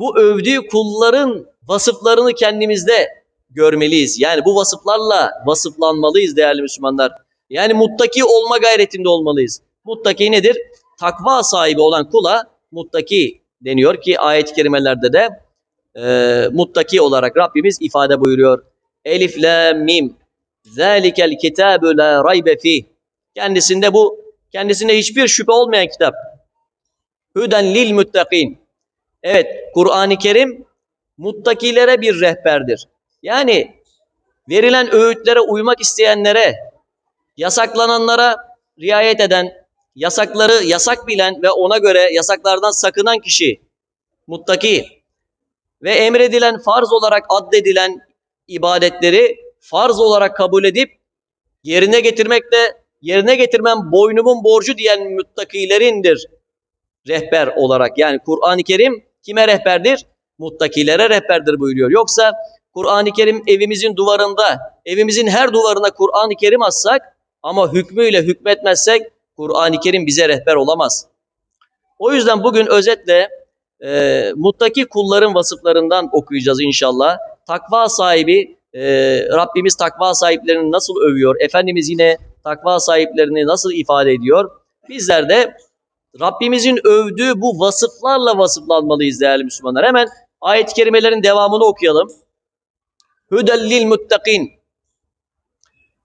bu övdüğü kulların vasıflarını kendimizde görmeliyiz. Yani bu vasıflarla vasıflanmalıyız değerli Müslümanlar. Yani muttaki olma gayretinde olmalıyız. Muttaki nedir? Takva sahibi olan kula muttaki deniyor ki ayet-i kerimelerde de e, muttaki olarak Rabbimiz ifade buyuruyor. Elif, la, mim. Zalikel kitabu la raybe. Kendisinde bu, kendisinde hiçbir şüphe olmayan kitap. Hüden lil muttakin. Evet, Kur'an-ı Kerim muttakilere bir rehberdir. Yani verilen öğütlere uymak isteyenlere, yasaklananlara riayet eden, yasakları yasak bilen ve ona göre yasaklardan sakınan kişi muttaki ve emredilen farz olarak addedilen ibadetleri farz olarak kabul edip yerine getirmekle yerine getirmem boynumun borcu diyen muttakilerindir rehber olarak. Yani Kur'an-ı Kerim kime rehberdir? Muttakilere rehberdir buyuruyor. Yoksa Kur'an-ı Kerim evimizin duvarında, evimizin her duvarına Kur'an-ı Kerim assak ama hükmüyle hükmetmezsek Kur'an-ı Kerim bize rehber olamaz. O yüzden bugün özetle e, muttaki kulların vasıflarından okuyacağız inşallah. Takva sahibi, e, Rabbimiz takva sahiplerini nasıl övüyor? Efendimiz yine takva sahiplerini nasıl ifade ediyor? Bizler de Rabbimizin övdüğü bu vasıflarla vasıflanmalıyız değerli Müslümanlar. Hemen ayet-i kerimelerin devamını okuyalım. Hüdellil muttakin.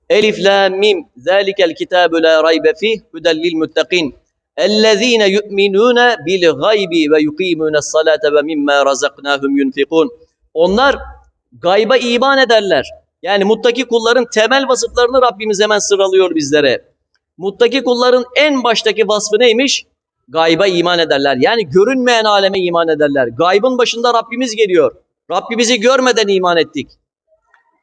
Elif la mim. Zalikel kitabu la raybe fih. Hüdellil muttakin. Ellezine yu'minune bil gaybi ve yuqimune salate ve mimma razaknahum yunfikun. Onlar gayba iman ederler. Yani muttaki kulların temel vasıflarını Rabbimiz hemen sıralıyor bizlere. Muttaki kulların en baştaki vasfı neymiş? Gayba iman ederler. Yani görünmeyen aleme iman ederler. Gaybın başında Rabbimiz geliyor. Rabbimizi görmeden iman ettik.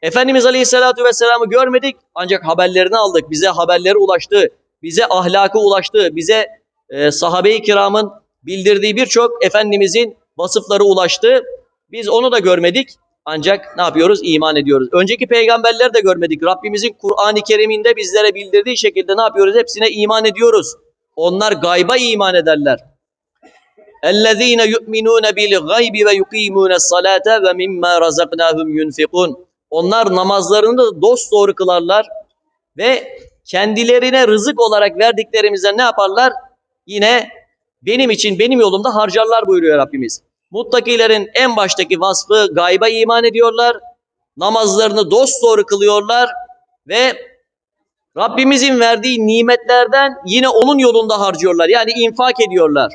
Efendimiz Aleyhisselatü Vesselam'ı görmedik ancak haberlerini aldık. Bize haberleri ulaştı. Bize ahlakı ulaştı. Bize e, sahabe-i kiramın bildirdiği birçok Efendimizin vasıfları ulaştı. Biz onu da görmedik. Ancak ne yapıyoruz? İman ediyoruz. Önceki peygamberleri de görmedik. Rabbimizin Kur'an-ı Kerim'inde bizlere bildirdiği şekilde ne yapıyoruz? Hepsine iman ediyoruz. Onlar gayba iman ederler. اَلَّذ۪ينَ يُؤْمِنُونَ بِالْغَيْبِ وَيُقِيمُونَ الصَّلَاةَ وَمِمَّا رَزَقْنَاهُمْ يُنْفِقُونَ Onlar namazlarını da dost doğru kılarlar ve kendilerine rızık olarak verdiklerimizden ne yaparlar? Yine benim için benim yolumda harcarlar buyuruyor Rabbimiz. Muttakilerin en baştaki vasfı gayba iman ediyorlar. Namazlarını dost doğru kılıyorlar ve Rabbimizin verdiği nimetlerden yine onun yolunda harcıyorlar. Yani infak ediyorlar.